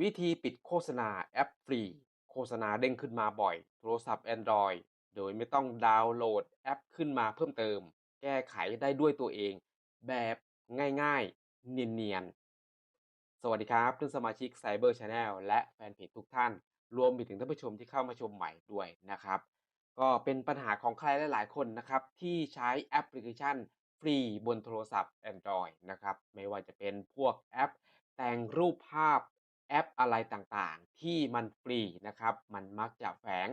วิธีปิดโฆษณาแอปฟรี โฆษณาเด้งขึ้นมาบ่อย โทรศัพท์ Android โดยไม่ต้องดาวน์โหลดแอปขึ้นมาเพิ่มเติม แก้ไขได้ด้วยตัวเอง แบบง่ายๆ เนียนๆ สวัสดีครับท่านสมาชิก Cyber Channel และแฟนเพจทุกท่าน รวมไปถึงท่านผู้ชมที่เข้ามาชมใหม่ด้วยนะครับ ก็เป็นปัญหาของใครหลายๆ คนนะครับ ที่ใช้แอปพลิเคชันฟรีบนโทรศัพท์ Android นะครับ ไม่ว่าจะเป็นพวกแอปแต่งรูปภาพ แอปอะไรต่างๆ ที่มันฟรีนะครับ มันมักจะแฝง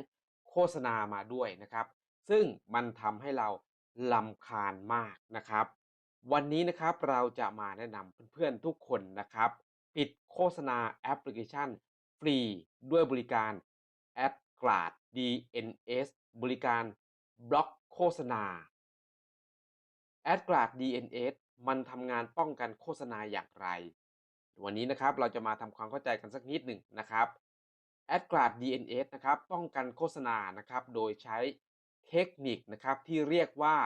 โฆษณามาด้วยนะครับ ซึ่งมันทำให้เราลำคาญมากนะครับ วันนี้นะครับเราจะมาแนะนำเพื่อนๆทุกคนนะครับ ปิดโฆษณาแอปพลิเคชันฟรีด้วยบริการ a d g r a d DNS บริการบล็อกโฆษณา a d g r a d DNS มันทำงานป้องกันโฆษณาอย่างไร วันนี้นะครับเราจะมาทำความเข้าใจกันสักนิดหนึ่งนะครับ a d g r a d DNS นะครับป้องกันโฆษณานะครับโดยใช้เทคนิคนะครับที่เรียกว่า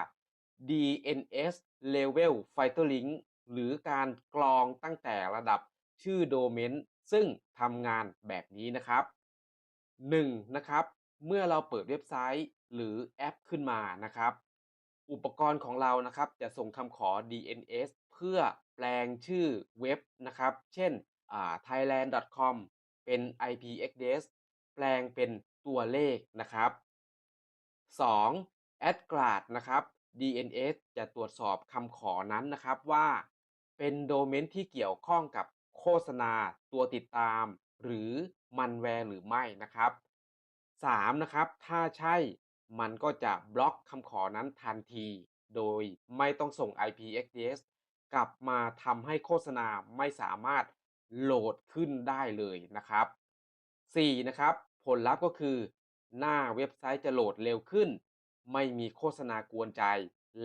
DNS Level Filtering หรือการกรองตั้งแต่ระดับชื่อโดเมนซึ่งทำงานแบบนี้นะครับ 1. นะครับ เมื่อเราเปิดเว็บไซต์หรือแอปขึ้นมานะครับ อุปกรณ์ของเรานะครับ จะส่งคำขอ DNS เพื่อแปลงชื่อเว็บนะครับ เช่น thailand.com เป็น IP address แปลงเป็นตัวเลขนะครับ 2. a d g r a d นะครับ DNS จะตรวจสอบคำขอนั้นนะครับว่า เป็นโดเมนที่เกี่ยวข้องกับโฆษณาตัวติดตาม หรือมันแวร์หรือไม่นะครับ 3. นะครับ ถ้าใช่ มันก็จะบล็อกคำขอนั้นทันที โดยไม่ต้องส่ง IP address กลับมาทำให้โฆษณาไม่สามารถโหลดขึ้นได้เลยนะครับ 4. นะครับผลลัพธ์ก็คือ หน้าเว็บไซต์จะโหลดเร็วขึ้น ไม่มีโฆษณากวนใจ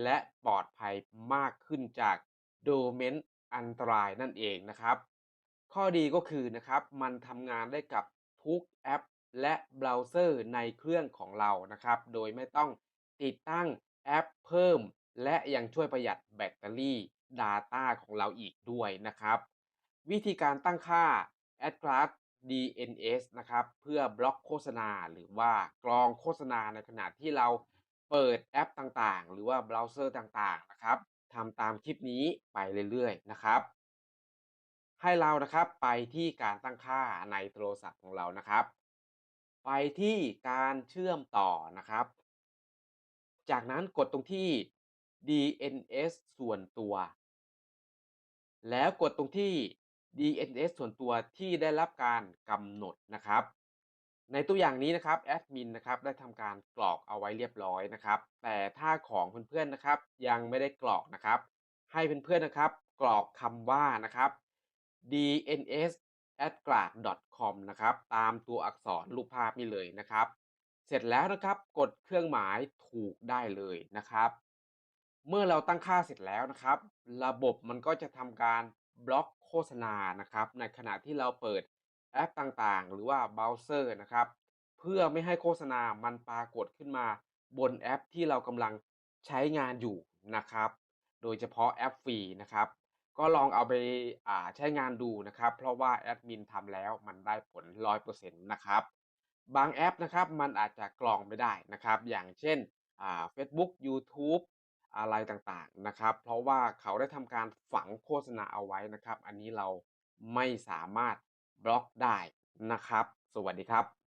และปลอดภัยมากขึ้นจากโดเมนอันตรายนั่นเองนะครับ ข้อดีก็คือนะครับ มันทำงานได้กับทุกแอป และเบราว์เซอร์ในเครื่องของเรานะครับ โดยไม่ต้องติดตั้งแอปเพิ่ม และยังช่วยประหยัดแบตเตอรี่ Data ของเราอีกด้วยนะครับ วิธีการตั้งค่า a d g r a d DNS นะครับ เพื่อบล็อกโฆษณาหรือว่ากรองโฆษณาในขณะที่เราเปิดแอปต่างๆ หรือว่าเบราว์เซอร์ต่างๆนะครับทำตามคลิปนี้ไปเรื่อยๆนะครับ ให้เรานะครับไปที่การตั้งค่าในโทรศัพท์ของเรานะครับ ที่การเชื่อมต่อนะครับ จากนั้นกดตรงที่ DNS ส่วนตัว แล้วกดตรงที่ DNS ส่วนตัวที่ได้รับการกำหนดนะครับ ในตัวอย่างนี้นะครับแอดมินนะครับได้ทำการกรอกเอาไว้เรียบร้อยนะครับ แต่ถ้าของเพื่อนๆนะครับ ยังไม่ได้กรอกนะครับ ให้เพื่อนๆนะครับ กรอกคำว่านะครับ dns a d g r a d com นะครับ ตามตัวอักษรรูปภาพนี้เลยนะครับ เสร็จแล้วนะครับกดเครื่องหมายถูกได้เลยนะครับ เมื่อเราตั้งค่าเสร็จแล้วนะครับ ระบบมันก็จะทำการบล็อกโฆษณานะครับ ในขณะที่เราเปิดแอปต่างๆ หรือว่าเบราว์เซอร์นะครับ เพื่อไม่ให้โฆษณามันปรากฏขึ้นมาบนแอปที่เรากำลังใช้งานอยู่นะครับ โดยเฉพาะแอปฟรีนะครับ ก็ลองเอาไปใช้งานดูนะครับ เพราะว่าแอดมินทำแล้วมันได้ผล 100%นะครับ บางแอปนะครับมันอาจจะกรองไม่ได้นะครับ อย่างเช่น Facebook YouTube อะไรต่างๆนะครับ เพราะว่าเขาได้ทำการฝังโฆษณาเอาไว้นะครับ อันนี้เราไม่สามารถบล็อกได้นะครับ สวัสดีครับ